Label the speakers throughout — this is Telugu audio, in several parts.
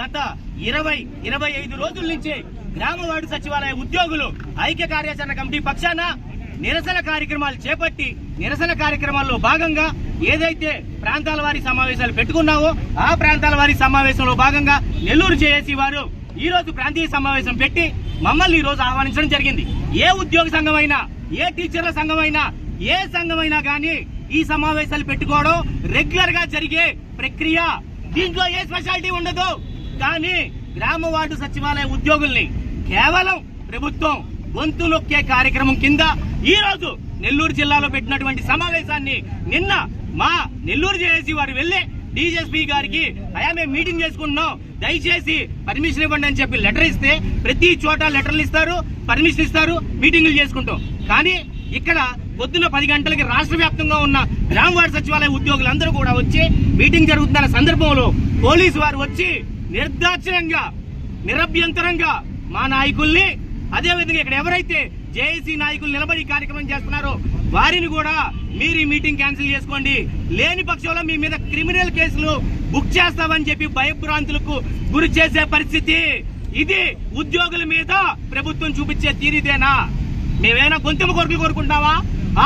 Speaker 1: గత ఇరవై ఇరవై ఐదు రోజుల నుంచి గ్రామ వార్డు సచివాలయ ఉద్యోగులు ఐక్య కార్యాచరణ కమిటీ పక్షాన నిరసన కార్యక్రమాలు చేపట్టి నిరసన కార్యక్రమాల్లో భాగంగా ఏదైతే ప్రాంతాల వారి సమావేశాలు పెట్టుకున్నావో ఆ ప్రాంతాల వారి సమావేశంలో భాగంగా నెల్లూరు చేసి వారు ఈ రోజు ప్రాంతీయ సమావేశం పెట్టి మమ్మల్ని ఈ రోజు ఆహ్వానించడం జరిగింది. ఏ ఉద్యోగ సంఘమైనా ఏ టీచర్ల సంఘమైనా ఏ సంఘమైనా కానీ ఈ సమావేశాలు పెట్టుకోవడం రెగ్యులర్గా జరిగే ప్రక్రియ. దీంట్లో ఏ స్పెషాలిటీ ఉండదు. కానీ గ్రామ వార్డు సచివాలయ ఉద్యోగుల్ని కేవలం ప్రభుత్వం గొంతు నొక్కే కార్యక్రమం కింద ఈ రోజు నెల్లూరు జిల్లాలో పెట్టినటువంటి సమావేశాన్ని నిన్న మా నెల్లూరు జేఏసీ వారు వెళ్ళి డిఎస్పీ గారికి అయా మేము మీటింగ్ చేసుకుంటున్నాం. దయచేసి పర్మిషన్ ఇవ్వండి అని చెప్పి లెటర్ ఇస్తే ప్రతి చోట లెటర్లు ఇస్తారు పర్మిషన్ ఇస్తారు మీటింగులు చేసుకుంటాం. కానీ ఇక్కడ పొద్దున పది గంటలకి రాష్ట్ర వ్యాప్తంగా ఉన్న గ్రామవాడ సచివాలయ ఉద్యోగులందరూ కూడా వచ్చి మీటింగ్ జరుగుతున్న సందర్భంలో పోలీసు వారు వచ్చి నిర్దాక్షిణ్యంగా నిరభ్యంతరంగా మా నాయకుల్ని అదేవిధంగా ఇక్కడ ఎవరైతే జేఏసీ నాయకులు నిలబడి కార్యక్రమం చేస్తున్నారో వారిని కూడా మీరు ఈ మీటింగ్ క్యాన్సిల్ చేసుకోండి. లేని పక్షంలో మీ మీద క్రిమినల్ కేసులు బుక్ చేస్తామని చెప్పి భయభ్రాంతులకు గురి చేసే పరిస్థితి. ఇది ఉద్యోగుల మీద ప్రభుత్వం చూపించే తీరిదేనా? మేమేనా గొంతుమ కొరకులు కోరుకుంటావా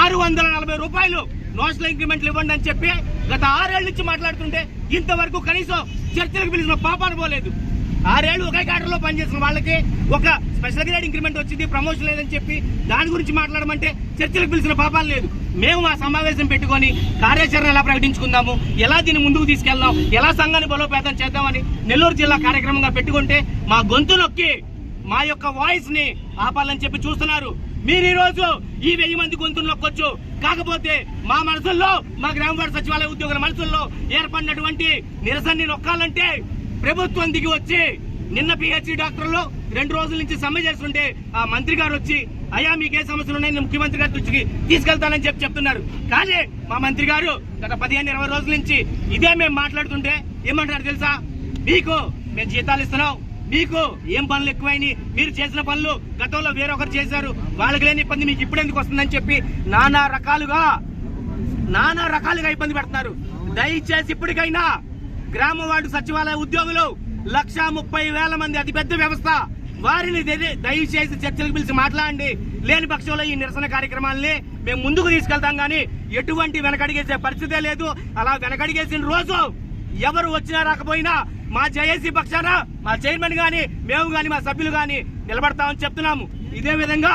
Speaker 1: ఆరు వందల నలభై రూపాయలు నోషనల్ ఇంక్రిమెంట్లు ఇవ్వండి అని చెప్పి గత ఆరేళ్ళ నుంచి మాట్లాడుతుంటే ఇంతవరకు కనీసం చర్చలకు పిలిచిన పాపాను పోలేదు. ఆరేళ్ళు ఒకే క్యాడర్లో పనిచేసిన వాళ్ళకి ఒక స్పెషల్ గ్రేడ్ ఇంక్రిమెంట్ వచ్చింది ప్రమోషన్ లేదని చెప్పి దాని గురించి మాట్లాడమంటే చర్చలకు పిలిచిన పాపాలు లేదు. మేము మా సమావేశం పెట్టుకొని కార్యాచరణ ఎలా ప్రకటించుకుందాము ఎలా దీన్ని ముందుకు తీసుకెళ్దాం ఎలా సంఘాన్ని బలోపేతం చేద్దామని నెల్లూరు జిల్లా కార్యక్రమంగా పెట్టుకుంటే మా గొంతు నొక్కి మా యొక్క వాయిస్ని ఆపాలని చెప్పి చూస్తున్నారు. మీరు ఈ రోజు ఈ వెయ్యి మంది గొంతులు నొక్కొచ్చు. కాకపోతే మా మనసుల్లో మా గ్రామ సచివాలయ ఉద్యోగుల మనసుల్లో ఏర్పడినటువంటి నిరసనని నొక్కాలంటే ప్రభుత్వం దిగి వచ్చి నిన్న పిహెచ్డి డాక్టర్లు రెండు రోజుల నుంచి సమ్మె చేస్తుంటే ఆ మంత్రి గారు వచ్చి అయ్యా మీకే సమస్యలు ఉన్నాయి ముఖ్యమంత్రి గారి దృష్టికి తీసుకెళ్తానని చెప్పి చెప్తున్నారు. కానీ మా మంత్రి గారు గత పదిహేను ఇరవై రోజుల నుంచి ఇదే మేము మాట్లాడుతుంటే ఏమంటారు తెలుసా? మీకు మేము జీతాలు ఇస్తున్నాం. మీకు ఏం పనులు ఎక్కువైనాయి? మీరు చేసిన పనులు గతంలో వేరొకరు చేశారు. వాళ్ళకి లేని ఇబ్బంది మీకు ఇప్పుడు ఎందుకు వస్తుందని చెప్పి నానా రకాలుగా నానా రకాలుగా ఇబ్బంది పెడుతున్నారు. దయచేసి ఇప్పటికైనా గ్రామ వార్డు సచివాలయ ఉద్యోగులు లక్ష ముప్పై వేల మంది అతిపెద్ద వ్యవస్థ. వారిని దయచేసి చర్చలకు పిలిచి మాట్లాడండి. లేని పక్షంలో ఈ నిరసన కార్యక్రమాల్ని మేము ముందుకు తీసుకెళ్తాం కానీ ఎటువంటి వెనకడిగేసే పరిస్థితే లేదు. అలా వెనకడిగేసిన రోజు ఎవరు వచ్చినా రాకపోయినా మా జేఏసీ పక్షాన మా చైర్మన్ గాని మేము గాని మా సభ్యులు గాని నిలబడతామని చెప్తున్నాము. ఇదే విధంగా